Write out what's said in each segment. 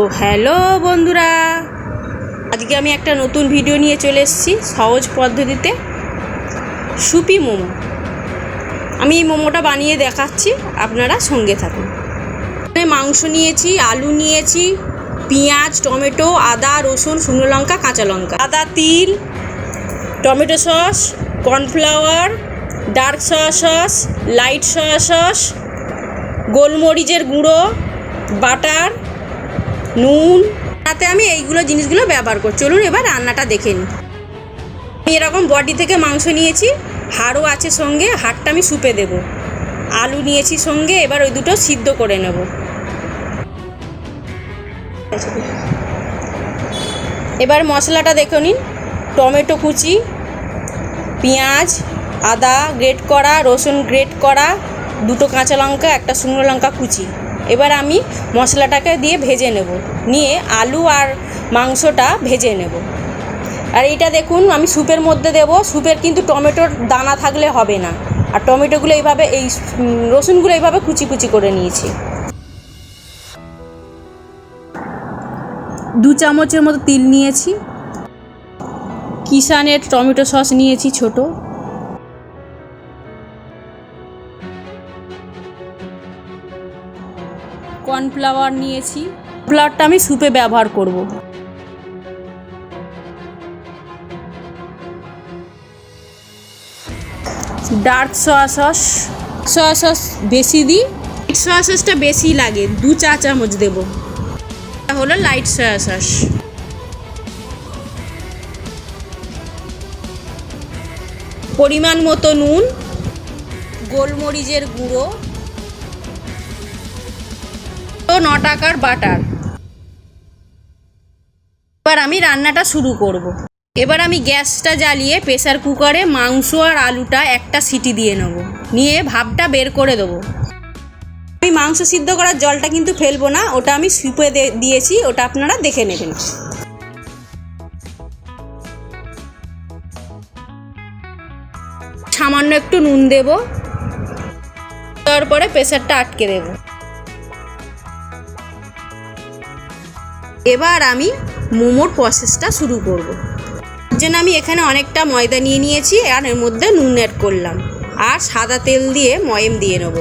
ও hello বন্ধুরা, আজকে আমি একটা নতুন ভিডিও নিয়ে চলে এসেছি সহজ পদ্ধতিতে সুপি মোমো। আমি এই মোমোটা বানিয়ে দেখাচ্ছি, আপনারা সঙ্গে থাকুন। মাংস নিয়েছি, আলু নিয়েছি, পেঁয়াজ, টমেটো, আদা, রসুন, শুকনো লঙ্কা, কাঁচা লঙ্কা। আদা, তিল, tomato sauce, cornflour, dark soya sauce, light soya sauce, গোলমরিচের গুঁড়ো, বাটার নুন। তাতে আমি এইগুলো জিনিসগুলো ব্যবহার করছি। চলুন এবার রান্নাটা দেখে আমি এরকম বডি থেকে মাংস নিয়েছি, হাড়ও আছে সঙ্গে, হাড়টা আমি সুপে দেব। আলু নিয়েছি সঙ্গে, এবার ওই দুটো সিদ্ধ করে নেব। এবার মশলাটা দেখে নিন। টমেটো কুচি, পেঁয়াজ, আদা, গ্রেট করা, রসুন গ্রেট করা, দুটো কাঁচা লঙ্কা, একটা শুকনো লঙ্কা কুচি। এবার আমি মশলাটাকে দিয়ে ভেজে নেব। নিয়ে আলু আর মাংসটা ভেজে নেব। আর এইটা দেখুন, আমি স্যুপের মধ্যে দেব। স্যুপের কিন্তু টমেটোর দানা থাকলে হবে না। আর টমেটোগুলো এইভাবে, এই রসুনগুলো এইভাবে কুচি কুচি করে নিয়েছি। দু চামচের মতো তিল নিয়েছি। কিষানের টমেটো সস নিয়েছি ছোট। কর্নফ্লাওয়ার নিয়েছি। ফ্লাওয়ারটা আমি স্যুপে ব্যবহার করব। Dark soya sauce soya sauce বেশি দিই। সয়া সসটা বেশি লাগে। দু চা চামচ দেব। হলো লাইট সয়া সস পরিমাণ মতো নুন, গোলমরিচের গুঁড়ো। ন টাকার বাটার। এবার আমি রান্নাটা শুরু করব। এবার আমি গ্যাসটা জ্বালিয়ে প্রেসার কুকারে মাংস আর আলুটা একটা সিটি দিয়ে নেব। নিয়ে ভাবটা বের করে দেবো। আমি মাংস সিদ্ধ করার জলটা কিন্তু ফেলব না, ওটা আমি সুপে দিয়েছি, ওটা আপনারা দেখে নেবেন। সামান্য একটু নুন দেব। তারপরে প্রেসারটা আটকে দেব। এবার আমি মোমোর প্রসেসটা শুরু করব। জন্য আমি এখানে অনেকটা ময়দা নিয়ে নিয়েছি, আর এর মধ্যে নুন অ্যাড করলাম। আর সাদা তেল দিয়ে ময়েম দিয়ে নেব।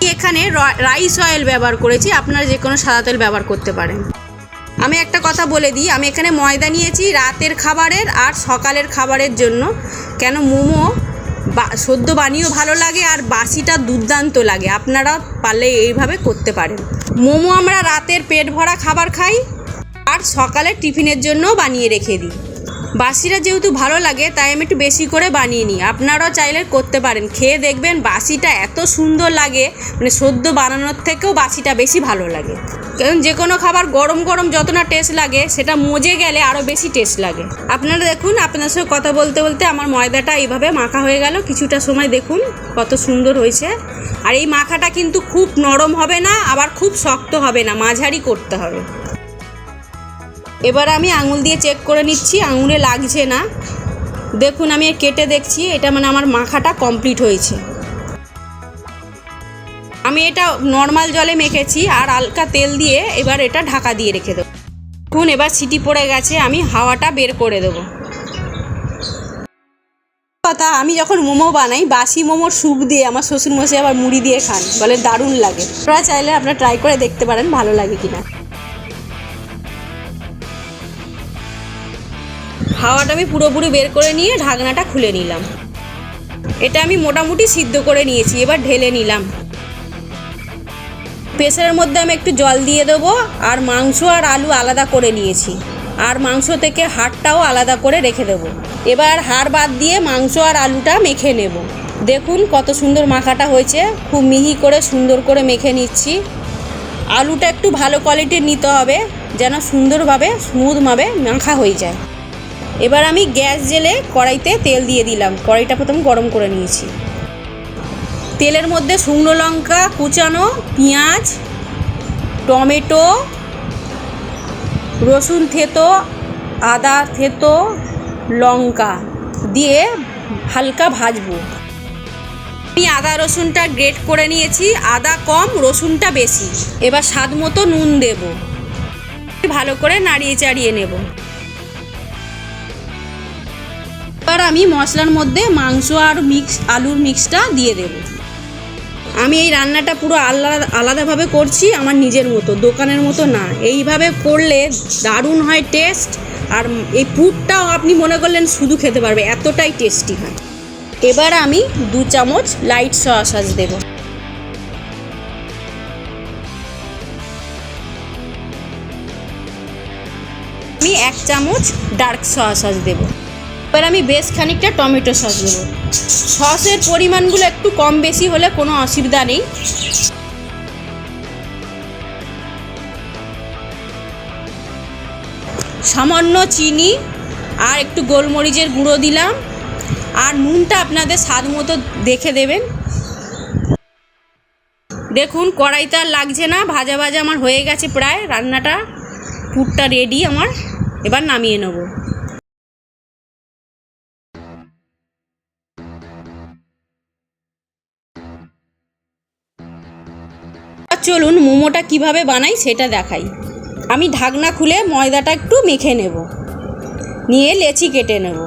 এখানে রাইস অয়েল ব্যবহার করেছি, আপনারা যে কোনো সাদা তেল ব্যবহার করতে পারেন। আমি একটা কথা বলে দিই, আমি এখানে ময়দা নিয়েছি রাতের খাবারের আর সকালের খাবারের জন্য। কেন মোমো সদ্য বানিয়েও ভালো লাগে আর বাসিটা দুর্দান্ত লাগে। আপনারা পারলে এইভাবে করতে পারেন। মোমো আমরা রাতের পেট ভরা খাবার খাই আর সকালে টিফিনের জন্য বানিয়ে রেখে দিই। বাসিটা যেহেতু ভালো লাগে, তাই আমি একটু বেশি করে বানিয়ে নিই। আপনারাও চাইলে করতে পারেন। খেয়ে দেখবেন বাসিটা এত সুন্দর লাগে মানে সদ্য বানানোর থেকেও বাসিটা বেশি ভালো লাগে। কারণ যে কোনো খাবার গরম গরম যত না টেস্ট লাগে, সেটা মজে গেলে আরও বেশি টেস্ট লাগে। আপনারা দেখুন আপনার সঙ্গে কথা বলতে বলতে আমার ময়দাটা এইভাবে মাখা হয়ে গেল। কিছুটা সময় দেখুন কত সুন্দর হয়েছে। আর এই মাখাটা কিন্তু খুব নরম হবে না, আবার খুব শক্ত হবে না, মাঝারি করতে হবে। এবার আমি আঙুল দিয়ে চেক করে নিচ্ছি, আঙুলে লাগছে না। দেখুন, আমি কেটে দেখছি, এটা মানে আমার মাখাটা কমপ্লিট হয়েছে। আমি এটা নর্মাল জলে মেখেছি আর হালকা তেল দিয়ে এবার এটা ঢাকা দিয়ে রেখে দেবো। দেখুন, এবার সিটি পড়ে গেছে, আমি হাওয়াটা বের করে দেবো। কথা, আমি যখন মোমো বানাই, বাসি মোমোর স্যুপ দিয়ে আমার শ্বশুর মশাই আবার মুড়ি দিয়ে খান, বলে দারুণ লাগে। আপনারা চাইলে আপনারা ট্রাই করে দেখতে পারেন, ভালো লাগে কিনা। হাওয়াটা আমি পুরোপুরি বের করে নিয়ে ঢাকনাটা খুলে নিলাম। এটা আমি মোটামুটি সিদ্ধ করে নিয়েছি, এবার ঢেলে নিলাম। প্রেসারের মধ্যে আমি একটু জল দিয়ে দেবো, আর মাংস আর আলু আলাদা করে নিয়েছি। আর মাংস থেকে হাড়টাও আলাদা করে রেখে দেবো। এবার হাড় বাদ দিয়ে মাংস আর আলুটা মেখে নেব। দেখুন কত সুন্দর মাখাটা হয়েছে, খুব মিহি করে সুন্দর করে মেখে নিচ্ছি। আলুটা একটু ভালো কোয়ালিটির নিতে হবে, যেন সুন্দরভাবে স্মুথভাবে মাখা হয়ে যায়। এবার আমি গ্যাস জেলে কড়াইতে তেল দিয়ে দিলাম। কড়াইটা প্রথম গরম করে নিয়েছি। তেলের মধ্যে শুকনো লঙ্কা কুচানো, পেঁয়াজ, টমেটো, রসুন থেতো, আদা থেতো, লঙ্কা দিয়ে হালকা ভাজবো। আমি আদা রসুনটা গ্রেট করে নিয়েছি। আদা কম, রসুনটা বেশি। এবার স্বাদ মতো নুন দেবো। ভালো করে নাড়িয়ে চাড়িয়ে নেব। এবার আমি মশলার মধ্যে মাংস আর মিক্স আলুর মিক্সটা দিয়ে দেব। আমি এই রান্নাটা পুরো আলাদা, আলাদাভাবে করছি আমার নিজের মতো, দোকানের মতো না। এইভাবে করলে দারুণ হয় টেস্ট আর এই পুরটাও আপনি মনে করলেন শুধু খেতে পারবে, এতটাই টেস্টি হয়। এবার আমি দু চামচ লাইট সস দেবো। আমি এক চামচ ডার্ক সস দেবো। এবার আমি বেশ খানিকটা টমেটো সস দেবো সসের পরিমাণগুলো একটু কম বেশি হলে কোনো অসুবিধা নেই। সামান্য চিনি আর একটু গোলমরিচের গুঁড়ো দিলাম। আর নুনটা আপনাদের স্বাদ মতো দেখে দেবেন। দেখুন, কড়াইতে আর লাগছে না। ভাজা ভাজা আমার হয়ে গেছে প্রায়। রান্নাটা পুরটা রেডি আমার। এবার নামিয়ে নেব। চলুন মোমোটা কীভাবে বানাই সেটা দেখাই। আমি ঢাকনা খুলে ময়দাটা একটু মেখে নেব। নিয়ে লেচি কেটে নেব।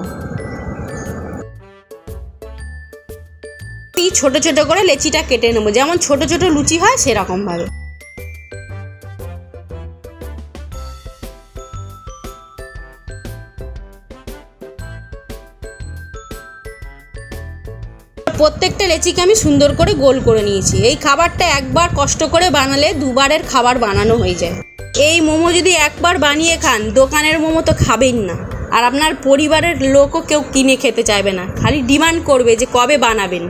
ছোট ছোট করে লেচিটা কেটে নেব। যেমন ছোট ছোট লুচি হয় সেরকমভাবে। প্রত্যেকটা লেচিকে আমি সুন্দর করে গোল করে নিয়েছি। এই খাবারটা একবার কষ্ট করে বানালে দুবারের খাবার বানানো হয়ে যায়। এই মোমো যদি একবার বানিয়ে খান, দোকানের মোমো তো খাবেন না। আর আপনার পরিবারের লোকও কেউ কিনে খেতে চাইবে না। খালি ডিমান্ড করবে যে কবে বানাবেন।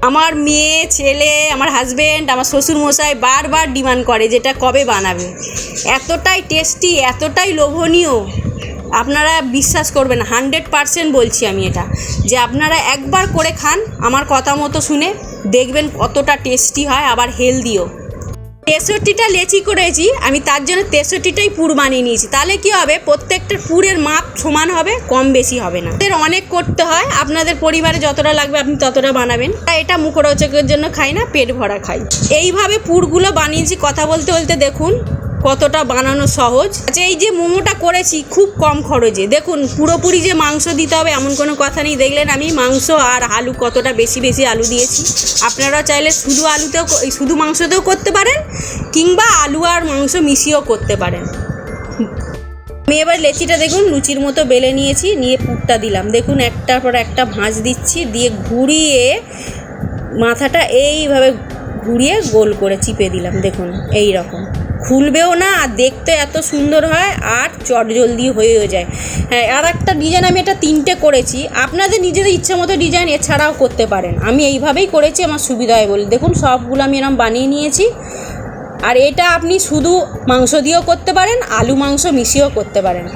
আমার মেয়ে, ছেলে, আমার হাজব্যান্ড আমার শ্বশুর মশাই বারবার ডিমান্ড করে যেটা কবে বানাবে। এতটাই টেস্টি এতটাই লোভনীয়। আপনারা বিশ্বাস করবেন হান্ড্রেড পারসেন্ট বলছি আমি এটা, যে আপনারা একবার করে খান, আমার কথা মতো শুনে দেখবেন কতটা টেস্টি হয়, আবার হেলদিও তেষট্টিটা লেচি করেছি, আমি তার জন্য তেষট্টিটাই পুর বানিয়ে নিয়েছি। তাহলে কি হবে? প্রত্যেকটা পুরের মাপ সমান হবে, কম বেশি হবে না। এর অনেক করতে হয়, আপনাদের পরিবারে যতটা লাগবে আপনি ততটা বানাবেন। এটা মুখরোচকের জন্য খাই না, পেট ভরা খাই। এইভাবে পুরগুলো বানিয়েছি, কথা বলতে বলতে দেখুন কতটা বানানো সহজ। আচ্ছা এই যে মোমোটা করেছি, খুব কম খরচে। দেখুন, পুরোপুরি যে মাংস দিতে হবে এমন কোনো কথা নেই। দেখলেন আমি মাংস আর আলু কতটা বেশি বেশি আলু দিয়েছি। আপনারা চাইলে শুধু আলুতেও শুধু মাংসতেও করতে পারেন, কিংবা আলু আর মাংস মিশিয়েও করতে পারেন। আমি এবার লেচিটা দেখুন, লুচির মতো বেলে নিয়েছি, নিয়ে পুরটা দিলাম। দেখুন, একটার পর একটা ভাঁজ দিচ্ছি, দিয়ে ঘুরিয়ে মাথাটা এইভাবে ঘুরিয়ে গোল করে চিপে দিলাম। দেখুন এই রকম খুলবেও না, আর দেখতে এত সুন্দর হয়, আর চট জলদি হয়েও যায়। হ্যাঁ আর একটা ডিজাইন আমি এটা তিনটে করেছি। আপনাদের নিজেদের ইচ্ছে মতো ডিজাইন এছাড়াও করতে পারেন। আমি এইভাবেই করেছি, আমার সুবিধা হয় বলে। দেখুন, সবগুলো আমি এরকম বানিয়ে নিয়েছি। আর এটা আপনি শুধু মাংস দিয়েও করতে পারেন, আলু মাংস মিশিয়েও করতে পারেন।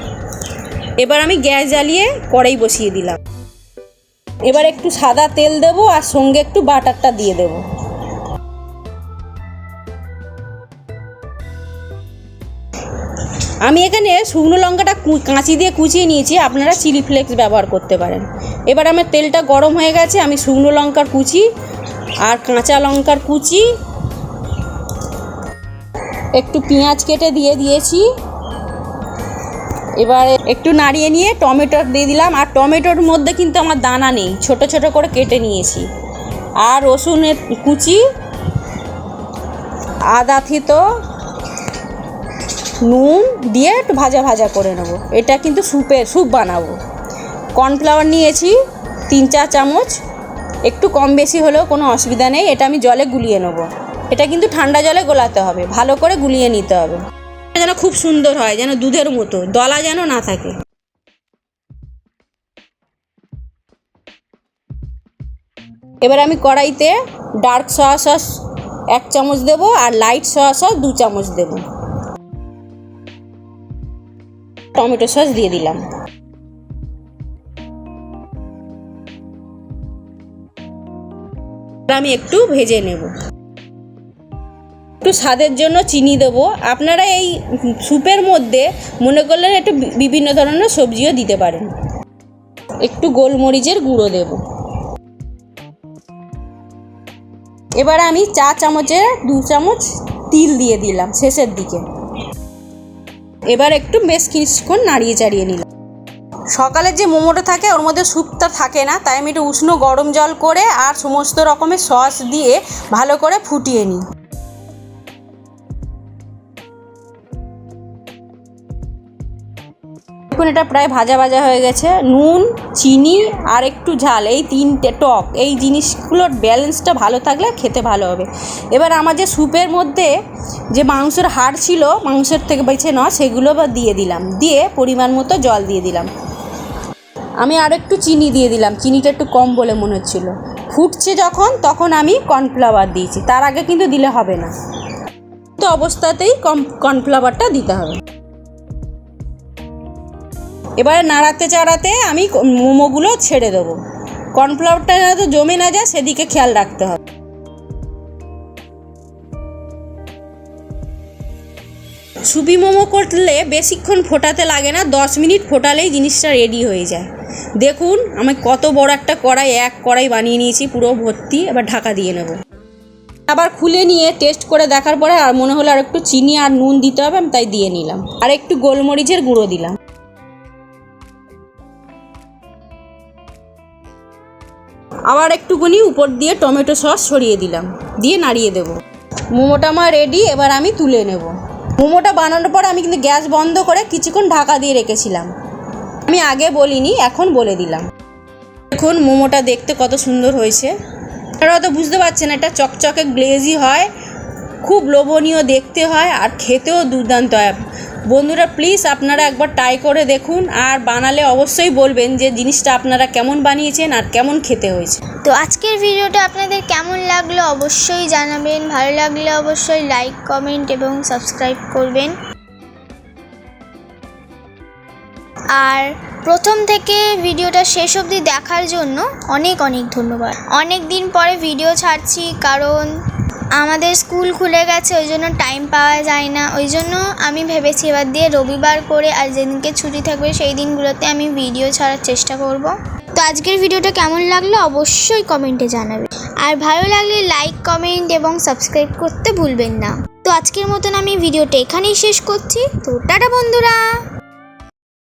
এবার আমি গ্যাস জ্বালিয়ে কড়াই বসিয়ে দিলাম। এবার একটু সাদা তেল দেবো, আর সঙ্গে একটু বাটারটা দিয়ে দেবো। আমি এখানে শুকনো লঙ্কাটা কাঁচি দিয়ে কুচিয়ে নিয়েছি। আপনারা চিলি ফ্লেক্স ব্যবহার করতে পারেন। এবার আমার তেলটা গরম হয়ে গেছে, আমি শুকনো লঙ্কার কুচি আর কাঁচা লঙ্কার কুচি একটু পেঁয়াজ কেটে দিয়ে দিয়েছি। এবার একটু নাড়িয়ে নিয়ে টমেটো দিয়ে দিলাম। আর টমেটোর মধ্যে কিন্তু আমার দানা নেই, ছোট ছোট করে কেটে নিয়েছি। আর রসুনের কুচি, আদা থিতো নুন দিয়ে একটু ভাজা ভাজা করে নেব। এটা কিন্তু স্যুপের স্যুপ বানাবো। কর্নফ্লাওয়ার নিয়েছি তিন চার চামচ। একটু কম বেশি হলেও কোনো অসুবিধা নেই, এটা আমি জলে গুলিয়ে নেব। এটা কিন্তু ঠান্ডা জলে গোলাতে হবে, ভালো করে গুলিয়ে নিতে হবে। যেন খুব সুন্দর হয়, যেন দুধের মতো, দলা যেন না থাকে। এবার আমি কড়াইতে ডার্ক সয়া সস এক চামচ দেবো আর লাইট সয়া সস দু চামচ দেবো। টমেটো সস দিয়ে দিলাম। আমি একটু ভেজে নেব। একটু স্বাদের জন্য চিনি দেবো। আপনারা এই স্যুপের মধ্যে মনে করলেন একটু বিভিন্ন ধরনের সবজিও দিতে পারেন। একটু গোলমরিচের গুঁড়ো দেব। এবার আমি চা চামচের দু চামচ তিল দিয়ে দিলাম শেষের দিকে। এবার একটু বেশ কিছুক্ষণ নাড়িয়ে চাড়িয়ে নিলাম। সকালে যে মোমোটা থাকে, ওর মধ্যে স্যুপটা থাকে না, তাই আমি একটু উষ্ণ গরম জল করে আর সমস্ত রকমের সস দিয়ে ভালো করে ফুটিয়ে নিই। দেখুন এটা প্রায় ভাজা ভাজা হয়ে গেছে। নুন, চিনি আর একটু ঝাল, এই তিনটে টক। এই জিনিসগুলোর ব্যালেন্সটা ভালো থাকলে খেতে ভালো হবে। এবার আমার যে স্যুপের মধ্যে যে মাংসের হাড় ছিল, মাংসের থেকে বেছে নেওয়া, সেগুলো দিয়ে দিলাম। দিয়ে পরিমাণ মতো জল দিয়ে দিলাম। আমি আর একটু চিনি দিয়ে দিলাম। চিনিটা একটু কম বলে মনে হচ্ছিল। ফুটছে যখন, তখন আমি কর্নফ্লাওয়ার দিয়েছি। তার আগে কিন্তু দিলে হবে না। তো অবস্থাতেই কম কর্নফ্লাওয়ারটা দিতে হবে। এবারে নাড়াতে চাড়াতে আমি মোমোগুলো ছেড়ে দেবো। কর্নফ্লাওয়ারটা যাতে জমে না যায়, সেদিকে খেয়াল রাখতে হবে। সুপি মোমো করলে বেশিক্ষণ ফোটাতে লাগে না, দশ মিনিট ফোটালেই জিনিসটা রেডি হয়ে যায়। দেখুন, আমি কত বড় একটা কড়াই, এক কড়াই বানিয়ে নিয়েছি, পুরো ভর্তি, এবার ঢাকা দিয়ে নেব। আবার খুলে নিয়ে টেস্ট করে দেখার পরে আর মনে হলো আর একটু চিনি আর নুন দিতে হবে, আমি তাই দিয়ে নিলাম। আর একটু গোলমরিচের গুঁড়ো দিলাম। আবার একটুখানি উপর দিয়ে টমেটো সস ছড়িয়ে দিলাম। দিয়ে নাড়িয়ে দেবো। মোমোটা আমার রেডি এবার আমি তুলে নেব। মোমোটা বানানোর পর আমি কিন্তু গ্যাস বন্ধ করে কিছুক্ষণ ঢাকা দিয়ে রেখেছিলাম। আমি আগে বলিনি, এখন বলে দিলাম। দেখুন, মোমোটা দেখতে কত সুন্দর হয়েছে। আপনারা হয়তো বুঝতে পারছেন, এটা চকচকে গ্লেজি হয়, খুব লোভনীয় দেখতে হয়, আর খেতেও দুর্দান্ত হয়। বন্ধুরা প্লিজ আপনারা একবার ট্রাই করে দেখুন আর বানালে অবশ্যই বলবেন যে জিনিসটা আপনারা কেমন বানিয়েছেন আর কেমন খেতে হয়েছে। তো আজকের ভিডিওটা আপনাদের কেমন লাগল অবশ্যই জানাবেন, ভালো লাগলে অবশ্যই লাইক কমেন্ট এবং সাবস্ক্রাইব করবেন। আর প্রথম থেকে ভিডিওটা শেষ অবধি দেখার জন্য অনেক অনেক ধন্যবাদ। অনেক দিন পরে ভিডিও ছাড়ছি, কারণ আমাদের স্কুল খুলে গেছে, ওই জন্য টাইম পাওয়া যায় না। ওই জন্য আমি ভেবেছি এবার দিয়ে রবিবার করে আর যেদিনকে ছুটি থাকবে সেই দিনগুলোতে আমি ভিডিও ছাড়ার চেষ্টা করব। তো আজকের ভিডিওটা কেমন লাগল অবশ্যই কমেন্টে জানাবে। আর ভালো লাগলে লাইক কমেন্ট এবং সাবস্ক্রাইব করতে ভুলবেন না। তো আজকের মতন আমি ভিডিওটা এখানেই শেষ করছি। তো টাটা বন্ধুরা!